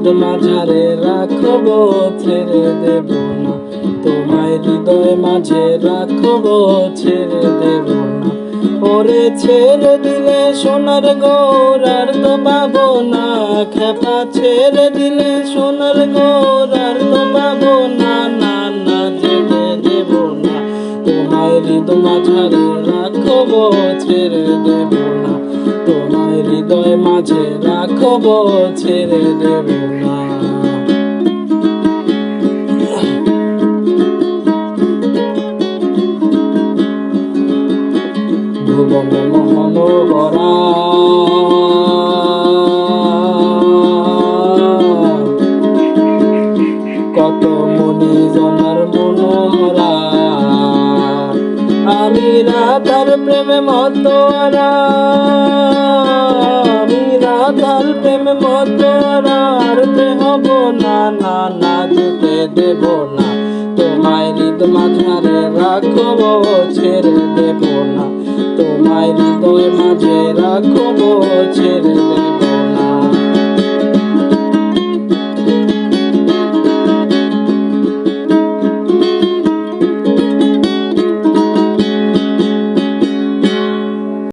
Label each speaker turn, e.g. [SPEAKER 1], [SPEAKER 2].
[SPEAKER 1] হৃদ মাঝারে রাখব, ছেড়ে দেব না। তোমায় হৃদয় মাঝে রাখব, ছেড়ে দেব না। ওরে ছেড়ে দিলে সোনার গৌর আর তো পাবো না। খেপা ছেড়ে দিলে সোনার গৌর আর তো পাবো না। না না যেতে দেব না। তোমায় হৃদয় মাঝারে রাখব, ছেড়ে দেব হৃদয় মাঝে রাখব ছেড়ে দেব না। ভুবন মোহন গরা কত মনি জনার মনোহরা। আমি রাধার প্রেমে মতরা আমি রাধার মতরা আর হব না না না যেতে দেব না তোমায় হৃদ মাঝারে রাখব, ছেড়ে দেব না তোমায় হৃদয় মাঝে রাখব, ছেড়ে দেব